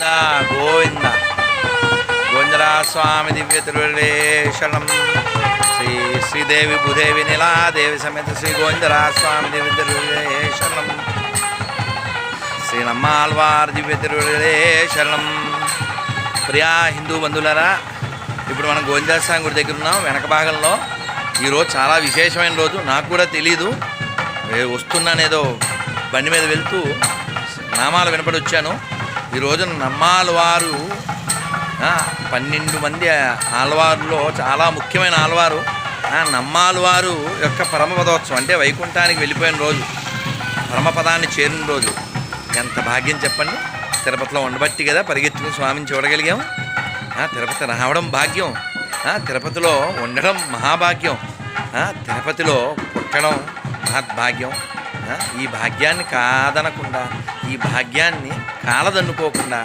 గోవింద గోవింద. గోవిందరా స్వామి దివ్య తిరువేషణం శ్రీ శ్రీదేవి భూదేవి నిలాదేవి సమేత శ్రీ గోవిందరా స్వామి దివ్య తిరువేషణం శ్రీ నమ్మాల్వార్ దివ్య తిరువేషణం ప్రియా హిందూ బంధువులరా ఇప్పుడు మనం గోవిందరాస్వామి గుడి దగ్గర ఉన్నాం వెనక భాగంలో. ఈరోజు చాలా విశేషమైన రోజు నాకు కూడా తెలీదు. వస్తున్నానేదో బండి మీద వెళ్తూ నామాలు వినపడి వచ్చాను ఈ రోజున నమ్మాలవారు పన్నెండు మంది ఆలవారులో చాలా ముఖ్యమైన ఆలవారు నమ్మాలవారు యొక్క పరమపదోత్సవం అంటే వైకుంఠానికి వెళ్ళిపోయిన రోజు పరమపదాన్ని చేరిన రోజు. ఎంత భాగ్యం చెప్పండి? తిరుపతిలో ఉండబట్టి కదా పరిగెత్తుకుని స్వామిని చూడగలిగాం. తిరుపతి రావడం భాగ్యం. తిరుపతిలో ఉండడం మహాభాగ్యం. తిరుపతిలో పుట్టడం మహద్భాగ్యం. ఈ భాగ్యాన్ని కాదనకుండా ఈ భాగ్యాన్ని కాలదన్నుకోకుండా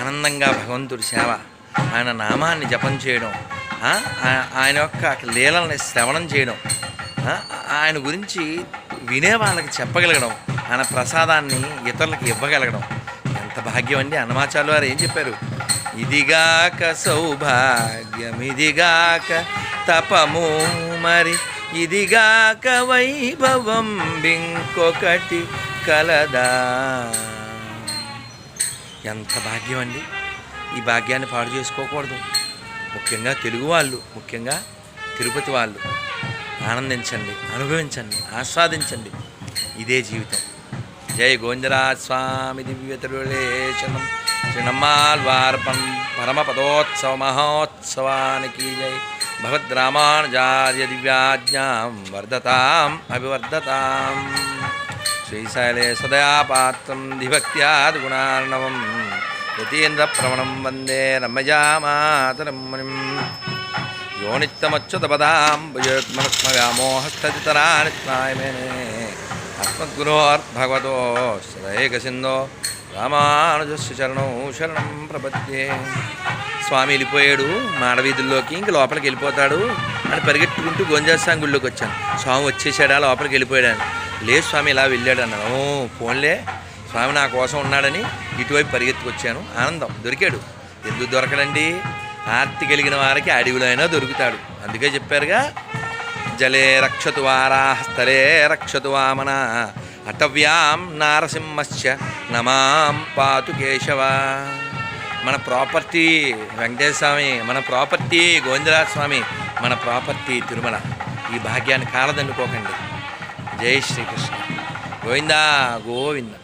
ఆనందంగా భగవంతుడి సేవ ఆయన నామాన్ని జపం చేయడం ఆయన యొక్క లీలల్ని శ్రవణం చేయడం ఆయన గురించి వినే వాళ్ళకి చెప్పగలగడం ఆయన ప్రసాదాన్ని ఇతరులకు ఇవ్వగలగడం. ఎంత భాగ్యం అండి. అన్నమాచార్యులు వారు ఏం చెప్పారు? ఇదిగాక సౌభాగ్యం ఇదిగాక తపము మరి ఇదిగాక వైభవం ఇంకొకటి కలదా. ఎంత భాగ్యం అండి ఈ భాగ్యాన్ని పాడు చేసుకోకూడదు. ముఖ్యంగా తెలుగు వాళ్ళు ముఖ్యంగా తిరుపతి వాళ్ళు ఆనందించండి అనుభవించండి ఆస్వాదించండి. ఇదే జీవితం. జయ గోవిందరాజ్ స్వామి దివ్య తిరులేశనం శ్రీనమ్మాల్వార్పం పరమపదోత్సవ మహోత్సవానికి జై భగవద్రామానుజార్య దివ్యాజ్ఞాం వర్ధతాం అభివర్ధతాం శ్రీశైలే సదయాపాత్రం ధిభక్త్యాదిగుణార్ణవం యతీంద్రప్రవణం వందే రమజామాతరం మునిం యోనిత్యమచ్యుతపదాం భుజోత్మనస్మవ్యామోహస్తదితరానిత్నాయమేనే అస్మద్గురోర్భగవతో శ్రేయకసిందో రామానుజస్సు చరణం శరణం ప్రపత్యే స్వామి వెళ్ళిపోయాడు మాడవీధుల్లోకి ఇంక లోపలికి వెళ్ళిపోతాడు అని పరిగెట్టుకుంటూ గొంజాస్వామి గుళ్ళోకి వచ్చాను. స్వామి వచ్చేసాడా లోపలికి వెళ్ళిపోయాడు లేదు స్వామి ఇలా వెళ్ళాడు అన్నాడు. ఓ ఫోన్లే స్వామి నా కోసం ఉన్నాడని ఇటువైపు పరిగెత్తుకొచ్చాను. ఆనందం దొరికాడు. ఎందుకు దొరకడండి? ఆర్తి కలిగిన వారికి అడవిలో అయినా దొరుకుతాడు. అందుకే చెప్పారుగా జలే రక్షతు వారా హస్తలే రక్షతు వామన అటవ్యాం నారసింహస్య నమాం పాతు కేశవ. మన ప్రాపర్టీ వెంకటేశ్వర స్వామి మన ప్రాపర్టీ గోవిందరాజ స్వామి మన ప్రాపర్టీ తిరుమల. ఈ భాగ్యాన్ని కాలదన్నుకోకండి జై శ్రీకృష్ణ. గోవిందా గోవింద.